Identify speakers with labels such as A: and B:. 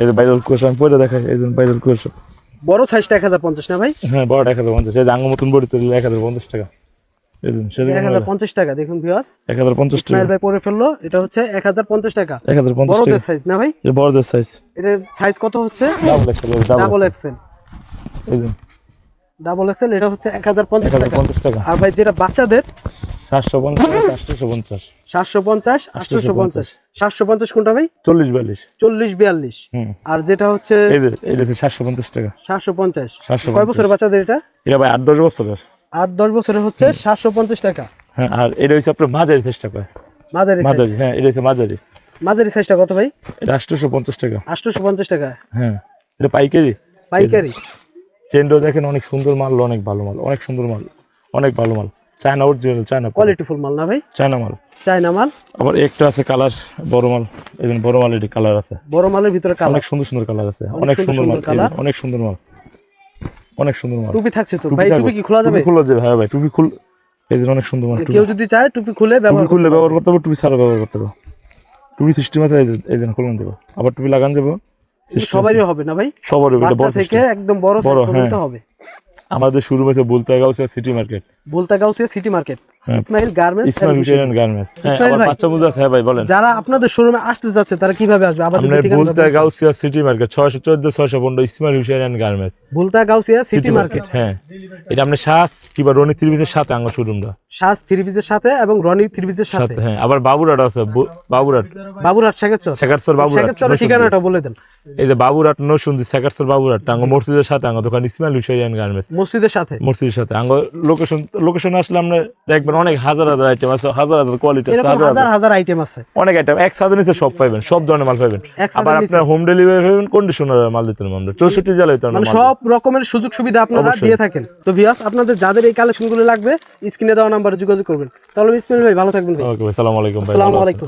A: এই যে বাইরের কুয়াশা আমি পরে দেখাই এই যে বাইরের কুয়াশা।
B: বড় সাইজটা এক হাজার পঞ্চাশ না ভাই?
A: হ্যাঁ বড় এক হাজার পঞ্চাশ। এই আঙ্গ মতন বড়ি তৈরি এক হাজার পঞ্চাশ টাকা। এই যে সেরকম
B: এক হাজার পঞ্চাশ টাকা দেখুন ভিওস
A: এক হাজার পঞ্চাশ টাকা।
B: ভাই পরে ফেলল এটা হচ্ছে এক হাজার পঞ্চাশ টাকা।
A: এক হাজার পঞ্চাশ
B: বড়দের সাইজ না ভাই?
A: বড়দের সাইজ
B: এটার সাইজ কত হচ্ছে?
A: Double XL double
B: XL double XL এটা হচ্ছে এক হাজার পঞ্চাশ টাকা। আর ভাই যেটা বাচ্চাদের
A: সাতশো পঞ্চাশ আটশোশো পঞ্চাশ।
B: সাতশো পঞ্চাশ পঞ্চাশ। সাতশো পঞ্চাশ। কোনটা ভাই?
A: চল্লিশ বিয়াল্লিশ।
B: চল্লিশ বিয়াল্লিশ। আর যেটা হচ্ছে
A: এটা হচ্ছে সাতশো পঞ্চাশ টাকা।
B: সাতশো পঞ্চাশ।
A: 750
B: কয় বছরের বাচ্চাদের এটা?
A: এটা ভাই আট দশ বছরের।
B: আট দশ বছরের হচ্ছে সাতশো পঞ্চাশ টাকা।
A: হ্যাঁ আর এটা হচ্ছে আপনার মাঝারি চেষ্টা করে
B: মাঝারি
A: মাঝারি হ্যাঁ এটা হচ্ছে মাঝারি।
B: মাঝারি সাইজটা কত ভাই?
A: এটা আটশোশো পঞ্চাশ টাকা।
B: আটশোশো পঞ্চাশ টাকা।
A: হ্যাঁ এটা পাইকারি।
B: পাইকারি।
A: দেখেন অনেক সুন্দর মাল অনেক ভালো মাল অনেক সুন্দর মাল অনেক ভালো মাল। চায়না অরিজিনাল চায়না
B: কোয়ালিটিফুল মাল না ভাই?
A: চায়না মাল।
B: চায়না মাল।
A: আবার একটা আছে কালার বড় মাল। বড় মালের কালার আছে।
B: বড় মালের ভিতরে কালার
A: অনেক সুন্দর সুন্দর কালার আছে। অনেক
B: সুন্দর
A: মাল। অনেক সুন্দর মাল। অনেক সুন্দর মাল।
B: টুপি থাকছে তো? ভাই টুপি কি খোলা যাবে?
A: খোলা যাবে। হ্যাঁ ভাই টুপি খুল এই অনেক সুন্দর মাল
B: কেউ যদি চায় টুপি খুলে
A: টুপি
B: ব্যবহার
A: খুললে ব্যবহার করতে হবে টুপি ছাড়া ব্যবহার করতে হবে। টুপি সিস্টেম আছে খুলন দেবো আবার টুপি লাগান যাব।
B: কিন্তু সবারই হবে না ভাই?
A: সবার এটা বড়
B: থেকে একদম বড় সাইজ
A: হ্যাঁ।
B: হবে।
A: আমাদের শুরু হয়েছে বলতে গাউসিয়া সিটি মার্কেট
B: বলতা Gausia city market. Ismail garments
A: Ismail garments. হ্যাঁ
B: ভাই।
A: বাচ্চা আছে হ্যাঁ ভাই বলেন।
B: যারা আপনাদের শোরুমে আসতে যাচ্ছে তারা কীভাবে আসবে?
A: আপনার
B: ঠিকানা
A: বলতে গাউসিয়া সিটি মার্কেট ছয়শো চোদ্দ ছয়শো পনেরো Ismail Hossain garments.
B: Bulta Gausia city market.
A: হ্যাঁ। এটা আপনার শ্বাস কিংবা রনি সাথে আঙ্গ শোরুমটা।
B: শ্বাস থ্রি সাথে এবং রনি সাথে।
A: হ্যাঁ। আবার বাবুরাট আছে বাবুরাট
B: বাবুরহাট। শেখাচ্ছ
A: শেখারসর বাবুরাট
B: শেখাচ্ছরের ঠিকানাটা বলে দেন।
A: এই যে বাবুরাট নসুন্দি শেখারসর বাবুরাট আঙ্গ মসজিদের সাথে আঙ্গ দোকান ইসমাইল হুসেন গার্মেন্টস।
B: মসজিদের সাথে।
A: মসজিদের সাথে। আঙ্গ লোকেশন লোকেশন আসলে আমরা দেখবেন অনেক হাজার হাজার আইটেম আছে হাজার হাজার কোয়ালিটি আছে হাজার
B: হাজার আইটেম আছে।
A: অনেক আইটেম এক সাথে নিচে সব পাবেন সব ধরনের মাল
B: পাবেন
A: আবার আপনার হোম ডেলিভারি পাবেন কন্ডিশনার মাল দিতে আমরা চৌষট্টি জেলায় তো
B: মানে সব রকমের সুযোগ সুবিধা আপনারা। দিয়ে থাকেন। তো ভিয়াস আপনাদের যাদের এই কালেকশনগুলো লাগবে স্ক্রিনে দেওয়া নাম্বারে যোগাযোগ করবেন। তাহলে ইসমাইল ভাই ভালো থাকবেন
A: ওকে আলাইকুম ভাই
B: আসসালামু আলাইকুম।